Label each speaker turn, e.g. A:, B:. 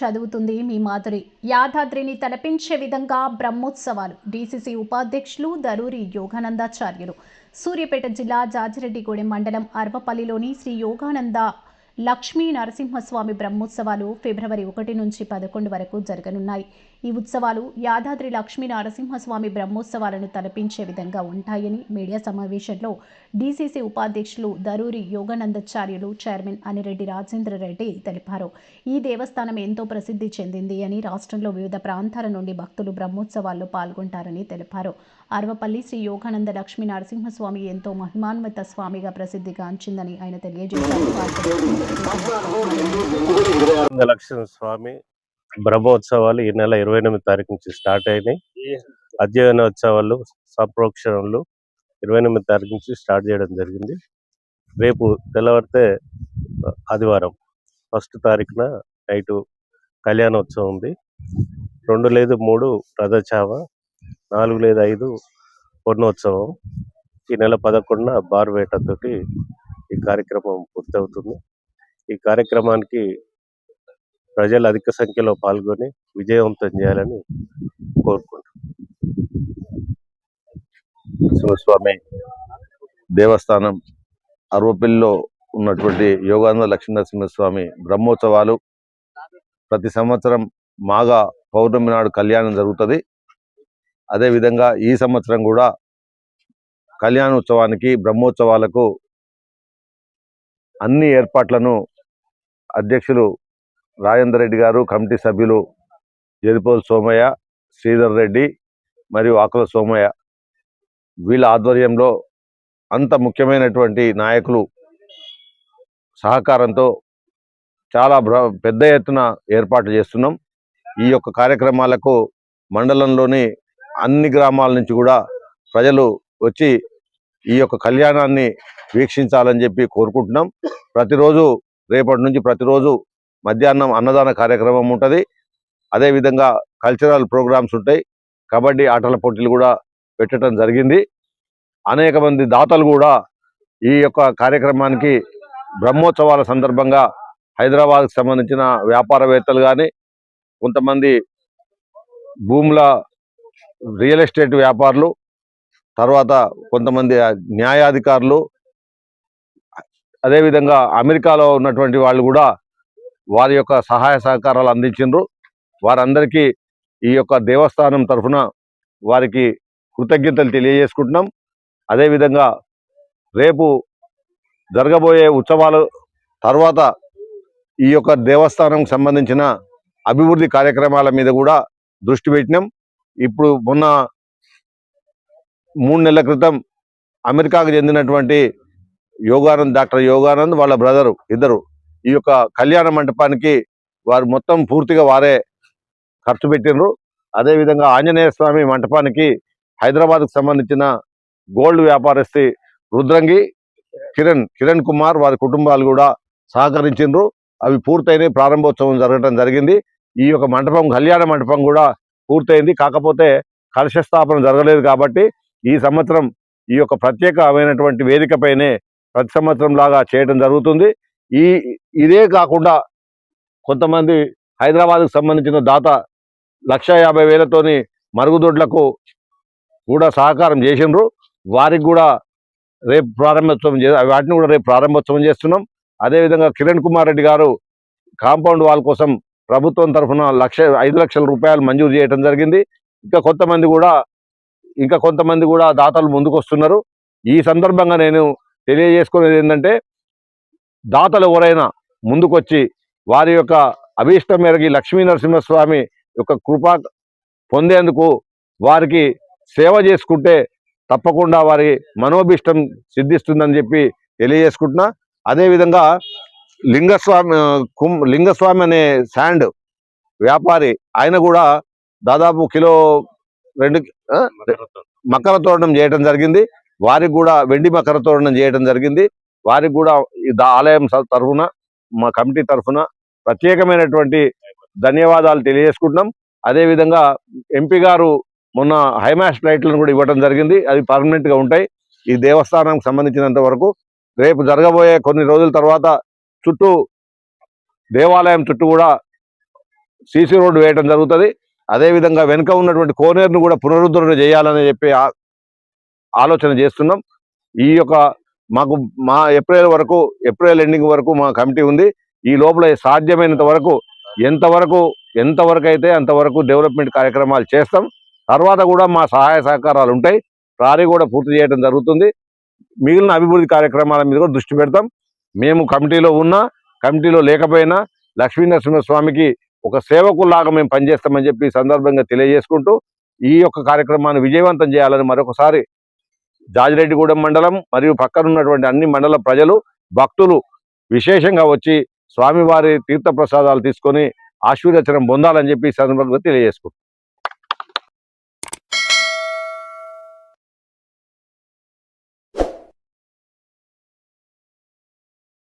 A: చదువుతుంది మీ మాధురి యాదాద్రిని తలపించే విధంగా బ్రహ్మోత్సవాలు. డీసీసీ ఉపాధ్యక్షులు దరూరి యోగానందాచార్యులు. సూర్యాపేట జిల్లా జాజిరెడ్డిగూడెం మండలం అర్వపల్లిలోని శ్రీ యోగానంద లక్ష్మీ నరసింహస్వామి బ్రహ్మోత్సవాలు ఫిబ్రవరి ఒకటి నుంచి పదకొండు వరకు జరగనున్నాయి. ఈ ఉత్సవాలు యాదాద్రి లక్ష్మీ నరసింహస్వామి బ్రహ్మోత్సవాలను తలపించే విధంగా ఉంటాయని మీడియా సమావేశంలో డీసీసీ ఉపాధ్యక్షులు దరూరి యోగానందాచార్యులు చైర్మన్ అనిరెడ్డి రాజేంద్ర రెడ్డి తెలిపారు. ఈ దేవస్థానం ఎంతో ప్రసిద్ధి చెందింది అని రాష్ట్రంలో వివిధ ప్రాంతాల నుండి భక్తులు బ్రహ్మోత్సవాల్లో పాల్గొంటారని తెలిపారు. అరవపల్లి శ్రీ యోగానంద లక్ష్మీ నరసింహస్వామి ఎంతో మహిమాన్విత స్వామిగా ప్రసిద్ధిగాంచిందని ఆయన తెలియజేశారు.
B: లక్ష్మణ స్వామి. బ్రహ్మోత్సవాలు ఈ నెల ఇరవై ఎనిమిది తారీఖు నుంచి స్టార్ట్ అయినాయి. అధ్యయనోత్సవాలు సంప్రోక్షణలు ఇరవై ఎనిమిది తారీఖు నుంచి స్టార్ట్ చేయడం జరిగింది. రేపు తెల్లవారితే ఆదివారం ఫస్ట్ తారీఖున నైటు కళ్యాణోత్సవం ఉంది. రెండు లేదు మూడు రథచావ నాలుగు లేదు ఐదు పొన్నోత్సవం ఈ నెల పదకొండున బార్వేటతోటి ఈ కార్యక్రమం పూర్తవుతుంది. ఈ కార్యక్రమానికి ప్రజలు అధిక సంఖ్యలో పాల్గొని విజయవంతం చేయాలని కోరుకుంటున్నాను
C: శివస్వామి దేవస్థానం అరవపల్లిలో ఉన్నటువంటి యోగానంద లక్ష్మీనరసింహస్వామి బ్రహ్మోత్సవాలు. ప్రతి సంవత్సరం మాఘ పౌర్ణమి నాడు కళ్యాణం జరుగుతుంది. అదేవిధంగా ఈ సంవత్సరం కూడా కళ్యాణోత్సవానికి బ్రహ్మోత్సవాలకు అన్ని ఏర్పాట్లను అధ్యక్షులు రాజేందర్ రెడ్డి గారు కమిటీ సభ్యులు జరిపోల్ సోమయ్య శ్రీధర్ రెడ్డి మరియు ఆకుల సోమయ్య. వీళ్ళ ఆధ్వర్యంలో అంత ముఖ్యమైనటువంటి నాయకులు సహకారంతో చాలా బ్ర పెద్ద ఎత్తున ఏర్పాట్లు చేస్తున్నాం. ఈ యొక్క కార్యక్రమాలకు మండలంలోని అన్ని గ్రామాల నుంచి కూడా ప్రజలు వచ్చి ఈ యొక్క కళ్యాణాన్ని వీక్షించాలని చెప్పి కోరుకుంటున్నాం. ప్రతిరోజు రేపటి నుంచి ప్రతిరోజు మధ్యాహ్నం అన్నదాన కార్యక్రమం ఉంటుంది. అదేవిధంగా కల్చరల్ ప్రోగ్రామ్స్ ఉంటాయి. కబడ్డీ ఆటల పోటీలు కూడా పెట్టడం జరిగింది. అనేక మంది దాతలు కూడా ఈ యొక్క కార్యక్రమానికి బ్రహ్మోత్సవాల సందర్భంగా హైదరాబాద్కి సంబంధించిన వ్యాపారవేత్తలు కానీ కొంతమంది భూముల రియల్ ఎస్టేట్ వ్యాపారులు తర్వాత కొంతమంది న్యాయాధికారులు అదేవిధంగా అమెరికాలో ఉన్నటువంటి వాళ్ళు కూడా వారి యొక్క సహాయ సహకారాలు అందించిండ్రు. వారందరికీ ఈ యొక్క దేవస్థానం తరఫున వారికి కృతజ్ఞతలు తెలియజేసుకుంటున్నాం. అదేవిధంగా రేపు జరగబోయే ఉత్సవాలు తర్వాత ఈ యొక్క దేవస్థానం సంబంధించిన అభివృద్ధి కార్యక్రమాల మీద కూడా దృష్టి పెట్టినాం. ఇప్పుడు మొన్న మూడు నెలల క్రితం అమెరికాకు చెందినటువంటి యోగానంద్ డాక్టర్ యోగానంద్ వాళ్ళ బ్రదరు ఇద్దరు. ఈ యొక్క కళ్యాణ మంటపానికి వారు మొత్తం పూర్తిగా వారే ఖర్చు పెట్టినరు అదేవిధంగా ఆంజనేయ స్వామి మంటపానికి హైదరాబాద్కు సంబంధించిన గోల్డ్ వ్యాపారస్తి రుద్రంగి కిరణ్ కిరణ్ కుమార్ వారి కుటుంబాలు కూడా సహకరించిండ్రు అవి పూర్తయిన ప్రారంభోత్సవం జరగడం జరిగింది. ఈ యొక్క మంటపం కళ్యాణ మంటపం కూడా పూర్తయింది. కాకపోతే కలశ స్థాపన జరగలేదు కాబట్టి ఈ సంవత్సరం ఈ యొక్క ప్రత్యేకమైనటువంటి వేదికపైనే ప్రతి సంవత్సరం లాగా చేయడం జరుగుతుంది. ఈ ఇదే కాకుండా కొంతమంది హైదరాబాద్కు సంబంధించిన దాత లక్ష యాభై వేలతోని మరుగుదొడ్లకు కూడా సహకారం చేసిండ్రు. వారికి కూడా రేపు ప్రారంభోత్సవం చే వాటిని కూడా రేపు ప్రారంభోత్సవం చేస్తున్నాం. అదేవిధంగా కిరణ్ కుమార్ రెడ్డి గారు కాంపౌండ్ వాల్ కోసం ప్రభుత్వం తరఫున లక్ష ఐదు లక్షల రూపాయలు మంజూరు చేయడం జరిగింది. ఇంకా కొంతమంది కూడా ఇంకా కొంతమంది కూడా దాతలు ముందుకు వస్తున్నారు ఈ సందర్భంగా నేను తెలియజేసుకునేది ఏంటంటే దాతలు ఎవరైనా ముందుకొచ్చి వారి యొక్క అభీష్టం మేరకు లక్ష్మీ నరసింహస్వామి యొక్క కృప పొందేందుకు వారికి సేవ చేసుకుంటే తప్పకుండా వారి మనోభీష్టం సిద్ధిస్తుందని చెప్పి తెలియజేసుకుంటున్నా అదేవిధంగా లింగస్వామి కుం లింగస్వామి అనే శాండ్ వ్యాపారి ఆయన కూడా దాదాపు కిలో రెండు? మకర తోరణం చేయడం జరిగింది వారికి కూడా వెండి మకర తోరణం చేయడం జరిగింది. వారికి కూడా ఈ ఆలయం తరఫున మా కమిటీ తరఫున ప్రత్యేకమైనటువంటి ధన్యవాదాలు తెలియజేసుకుంటున్నాం. అదేవిధంగా ఎంపీ గారు మొన్న హైమాస్ లైట్లను కూడా ఇవ్వడం జరిగింది. అది పర్మనెంట్గా ఉంటాయి. ఈ దేవస్థానానికి సంబంధించినంత వరకు రేపు జరగబోయే కొన్ని రోజుల తర్వాత చుట్టూ దేవాలయం చుట్టూ కూడా సీసీ రోడ్డు వేయడం జరుగుతుంది. అదేవిధంగా వెనుక ఉన్నటువంటి కోనేరును కూడా పునరుద్ధరణ చేయాలని చెప్పి ఆలోచన చేస్తున్నాం. ఈ యొక్క మాకు మా ఏప్రిల్ వరకు ఏప్రిల్ ఎండింగ్ వరకు మా కమిటీ ఉంది. ఈ లోపల సాధ్యమైనంత వరకు ఎంతవరకు ఎంతవరకు అయితే అంతవరకు డెవలప్మెంట్ కార్యక్రమాలు చేస్తాం. తర్వాత కూడా మా సహాయ సహకారాలు ఉంటాయి. రారీ కూడా పూర్తి చేయడం జరుగుతుంది. మిగిలిన అభివృద్ధి కార్యక్రమాల మీద కూడా దృష్టి పెడతాం. మేము కమిటీలో ఉన్నా కమిటీలో లేకపోయినా లక్ష్మీనరసింహస్వామికి ఒక సేవకులాగా మేము పనిచేస్తామని చెప్పి సందర్భంగా తెలియజేసుకుంటూ ఈ యొక్క కార్యక్రమాన్ని విజయవంతం చేయాలని మరొకసారి జాజిరెడ్డిగూడెం మండలం మరియు పక్కనున్నటువంటి అన్ని మండల ప్రజలు భక్తులు విశేషంగా వచ్చి స్వామివారి తీర్థ ప్రసాదాలు తీసుకొని ఆశీర్వచనం పొందాలని చెప్పి ఈ సందర్భంగా తెలియజేసుకుంటాం